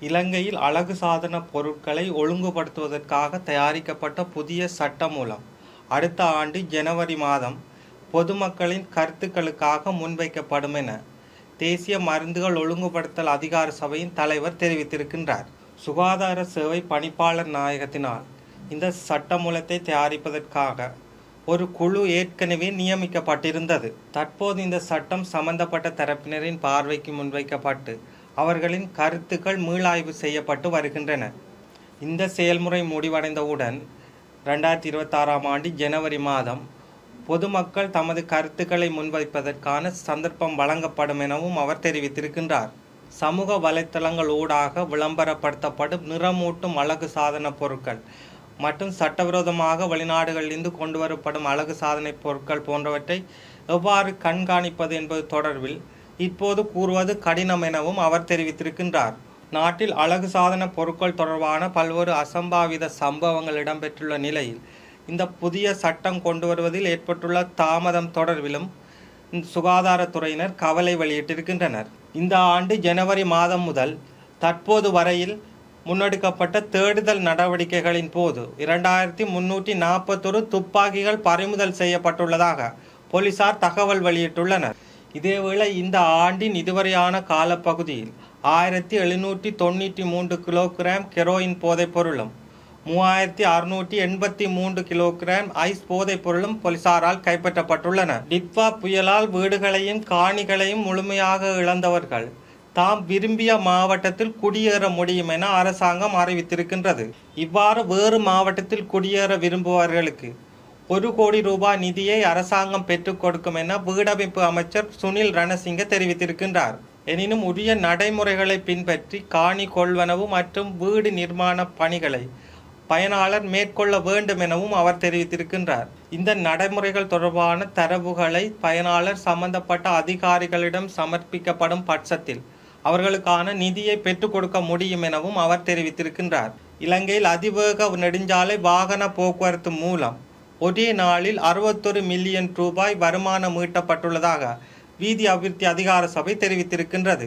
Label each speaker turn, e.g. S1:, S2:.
S1: இலங்கையில் அழகு சாதன பொருட்களை ஒழுங்குபடுத்துவதற்காக தயாரிக்கப்பட்ட புதிய சட்டமூலம் அடுத்த ஆண்டு ஜனவரி மாதம் பொதுமக்களின் கருத்துக்களுக்காக முன்வைக்கப்படும் என தேசிய மருந்துகள் ஒழுங்குபடுத்தல் அதிகார சபையின் தலைவர் தெரிவித்திருக்கின்றார். சுகாதார சேவை பணிப்பாளர் நாயகத்தினால் இந்த சட்டமூலத்தை தயாரிப்பதற்காக ஒரு குழு ஏற்கனவே நியமிக்கப்பட்டிருந்தது. தற்போது இந்த சட்டம் சம்பந்தப்பட்ட தரப்பினரின் பார்வைக்கு முன்வைக்கப்பட்டு அவர்களின் கருத்துக்கள் மீளாய்வு செய்யப்பட்டு வருகின்றன. இந்த செயல்முறை முடிவடைந்தவுடன் ரெண்டாயிரத்தி இருபத்தாறாம் ஆண்டு ஜனவரி மாதம் பொதுமக்கள் தமது கருத்துக்களை முன்வைப்பதற்கான சந்தர்ப்பம் வழங்கப்படும் எனவும் அவர் தெரிவித்திருக்கின்றார். சமூக வலைத்தளங்கள் ஊடாக விளம்பரப்படுத்தப்படும் நிறமூட்டும் அழகு சாதன பொருட்கள் மற்றும் சட்டவிரோதமாக வெளிநாடுகளிலிருந்து கொண்டு வரப்படும் அழகு சாதனை பொருட்கள் போன்றவற்றை எவ்வாறு கண்காணிப்பது என்பது தொடர்பில் இப்போது கூறுவது கடினம் எனவும் அவர் தெரிவித்திருக்கின்றார். நாட்டில் அழகு சாதன பொருட்கள் தொடர்பான பல்வேறு அசம்பாவித சம்பவங்கள் இடம்பெற்றுள்ள நிலையில் இந்த புதிய சட்டம் கொண்டு வருவதில் ஏற்பட்டுள்ள தாமதம் தொடர்பிலும் சுகாதாரத்துறையினர் கவலை வெளியிட்டிருக்கின்றனர். இந்த ஆண்டு ஜனவரி மாதம் முதல் தற்போது வரையில் முன்னெடுக்கப்பட்ட தேடுதல் நடவடிக்கைகளின் போது இரண்டாயிரத்தி முன்னூற்றி நாற்பத்தொரு துப்பாக்கிகள் பறிமுதல் செய்யப்பட்டுள்ளதாக போலீசார் தகவல் வெளியிட்டுள்ளனர். இதேவேளை இந்த ஆண்டின் இதுவரையான காலப்பகுதியில் ஆயிரத்தி எழுநூற்றி தொண்ணூற்றி மூன்று கிலோகிராம் கெரோயின் போதைப்பொருளும் மூவாயிரத்தி அறுநூற்றி எண்பத்தி மூன்று கிலோகிராம் ஐஸ் போதைப் பொருளும் போலீசாரால் கைப்பற்றப்பட்டுள்ளன. டிட்வா புயலால் வீடுகளையும் காணிகளையும் முழுமையாக இழந்தவர்கள் தாம் விரும்பிய மாவட்டத்தில் குடியேற முடியும் என அரசாங்கம் அறிவித்திருக்கின்றது. இவ்வாறு வேறு மாவட்டத்தில் குடியேற விரும்புபவர்களுக்கு ஒரு கோடி ரூபாய் நிதியை அரசாங்கம் பெற்றுக் கொடுக்கும் என வீடமைப்பு அமைச்சர் சுனில் ரணசிங்க தெரிவித்திருக்கின்றார். எனினும் உரிய நடைமுறைகளை பின்பற்றி காணி கொள்வனவு மற்றும் வீடு நிர்மாண பணிகளை பயனாளர் மேற்கொள்ள வேண்டும் எனவும் அவர் தெரிவித்திருக்கின்றார். இந்த நடைமுறைகள் தொடர்பான தரவுகளை பயனாளர் சம்பந்தப்பட்ட அதிகாரிகளிடம் சமர்ப்பிக்கப்படும் பட்சத்தில் அவர்களுக்கான நிதியை பெற்றுக் கொடுக்க முடியும் எனவும் அவர் தெரிவித்திருக்கின்றார். இலங்கையில் அதிவேக நெடுஞ்சாலை வாகன போக்குவரத்து மூலம் ஒரே நாளில் அறுபத்தொரு மில்லியன் ரூபாய் வருமானம் ஈட்டப்பட்டுள்ளதாக வீதி அபிவிருத்தி அதிகார சபை தெரிவித்திருக்கின்றது.